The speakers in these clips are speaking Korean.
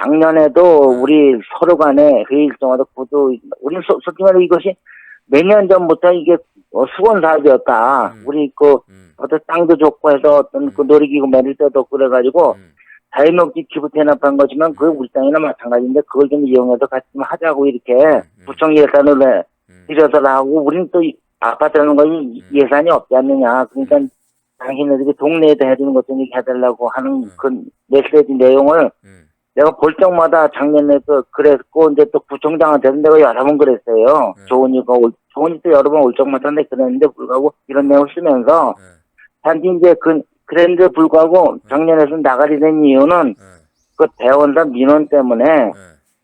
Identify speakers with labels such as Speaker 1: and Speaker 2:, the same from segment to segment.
Speaker 1: 작년에도 우리 서로 간에 회의 일정하다 구도 우리 소- 솔직히 말해 이것이 몇 년 전부터 이게 어, 수건 사업이었다.
Speaker 2: 음.
Speaker 1: 우리 그
Speaker 2: 음.
Speaker 1: 어떤 땅도 좋고 해서 어떤 그
Speaker 2: 음.
Speaker 1: 놀이기구 매릴 때도 그래가지고
Speaker 2: 음.
Speaker 1: 자유목지 기부 태납한 거지만 그게 우리 땅이나 마찬가지인데 그걸 좀 이용해서 같이 좀 하자고 이렇게
Speaker 2: 음.
Speaker 1: 구청 예산을 내
Speaker 2: 음.
Speaker 1: 들여서 하고 우리는 또 이- 아파트라는 것이 예산이 없지 않느냐. 그러니까 당신네들이 동네에다 해주는 것좀 해달라고 하는
Speaker 2: 음.
Speaker 1: 그 메시지 내용을
Speaker 2: 음.
Speaker 1: 내가 볼 적마다 작년에 그 그랬고 이제 또 구청장한테도 내가 여러 번 그랬어요.
Speaker 2: 음.
Speaker 1: 조은이가 올, 조은이 또 여러 번 올 적마다 내가 그랬는데 불구하고 이런 내용을 쓰면서
Speaker 2: 음.
Speaker 1: 단지 이제 그 그랬는데 불구하고 작년에서 나가리 된 이유는
Speaker 2: 음.
Speaker 1: 그 대원단 민원 때문에
Speaker 2: 음.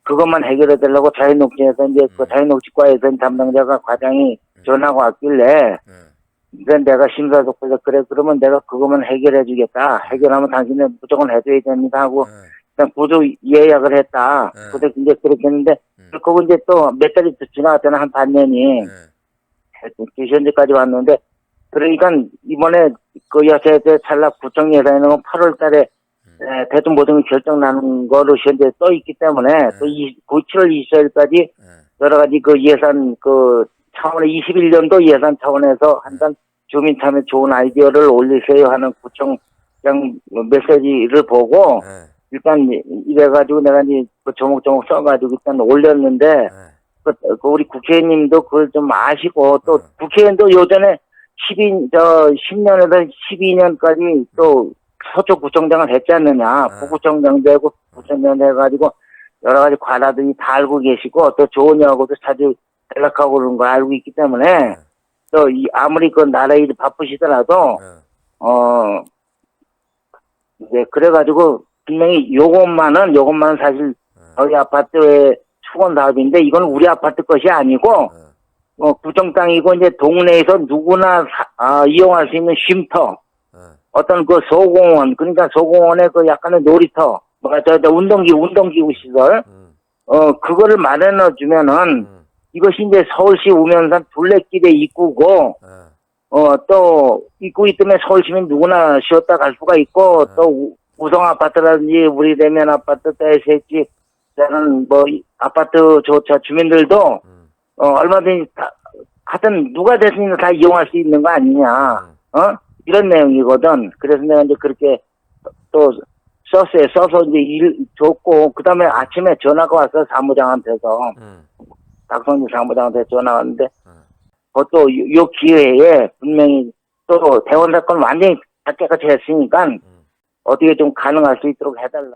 Speaker 1: 그것만 해결해 달라고 자유녹지에서 이제 그
Speaker 2: 음.
Speaker 1: 자유녹지과에서 담당자가 과장이 전화가 왔길래
Speaker 2: 음.
Speaker 1: 이제 내가 심사숙고해서 그래 그러면 내가 그것만 해결해 주겠다 해결하면 당신은 무조건 해줘야 됩니다 하고
Speaker 2: 음.
Speaker 1: 그냥 구조 예약을 했다
Speaker 2: 네.
Speaker 1: 그래 이제 그렇게 했는데
Speaker 2: 음.
Speaker 1: 그거 이제 또 몇 달이 또 지나갔잖아 한 반년이
Speaker 2: 음.
Speaker 1: 현재까지 왔는데 그러니까 이번에 그 여세 찰락 구청 예산에는 8월 달에 에, 대중 모든 결정 나는 거로 현재 떠 있기 때문에 또 이, 7월 24일까지
Speaker 2: 음.
Speaker 1: 여러 가지 그 예산 그 차원의 21년도 예산 차원에서 한단 주민 참여 좋은 아이디어를 올리세요 하는 구청장 메시지를 보고
Speaker 2: 음.
Speaker 1: 일단 이래가지고 내가 이제 그 조목조목 써가지고 일단 올렸는데
Speaker 2: 음.
Speaker 1: 그, 그 우리 국회의원님도 그걸 좀 아시고 또
Speaker 2: 음.
Speaker 1: 국회의원도 요전에 12, 저 10년에서 12년까지 또 서초 구청장을 했지 않느냐
Speaker 2: 음.
Speaker 1: 부구청장 되고 구청장 돼가지고 여러 가지 관아들이 다 알고 계시고 또 조은이하고도 자주 연락하고 그런 거 알고 있기 때문에 또 이 아무리 그 나라 일이 바쁘시더라도
Speaker 2: 음.
Speaker 1: 어 이제 그래가지고 분명히 요것만은 요것만은 사실 저희 아파트의 수건 사업인데 이건 우리 아파트 것이 아니고
Speaker 2: 음.
Speaker 1: 어 구청 땅이고 이제 동네에서 누구나 사- 아, 이용할 수 있는 쉼터
Speaker 2: 음.
Speaker 1: 어떤 그 소공원 그러니까 소공원의 그 약간의 놀이터 뭐저 저 운동기 운동기구 시설
Speaker 2: 음.
Speaker 1: 어 그거를 마련해 주면은
Speaker 2: 음.
Speaker 1: 이것이 이제 서울시 우면산 둘레길의 입구고
Speaker 2: 음.
Speaker 1: 어또 입구 있으면 서울시민 누구나 쉬었다 갈 수가 있고 또 우- 우성 아파트라든지 우리 대면 아파트 대세지 저는 뭐이 아파트 조차 주민들도
Speaker 2: 음.
Speaker 1: 어 얼마든지 다 하여튼 누가 됐으니까 다 이용할 수 있는 거 아니냐
Speaker 2: 음.
Speaker 1: 어 이런 내용이거든 그래서 내가 이제 그렇게 또 썼어요 써서 이제 일 줬고 그다음에 아침에 전화가 왔어 사무장한테서
Speaker 2: 음.
Speaker 1: 박성주 사무장한테 전화 왔는데
Speaker 2: 음.
Speaker 1: 그것도 요, 요 기회에 분명히 또 대원 사건 완전히 다 깨끗이 했으니까
Speaker 2: 음.
Speaker 1: 어떻게 좀 가능할 수 있도록 해달라.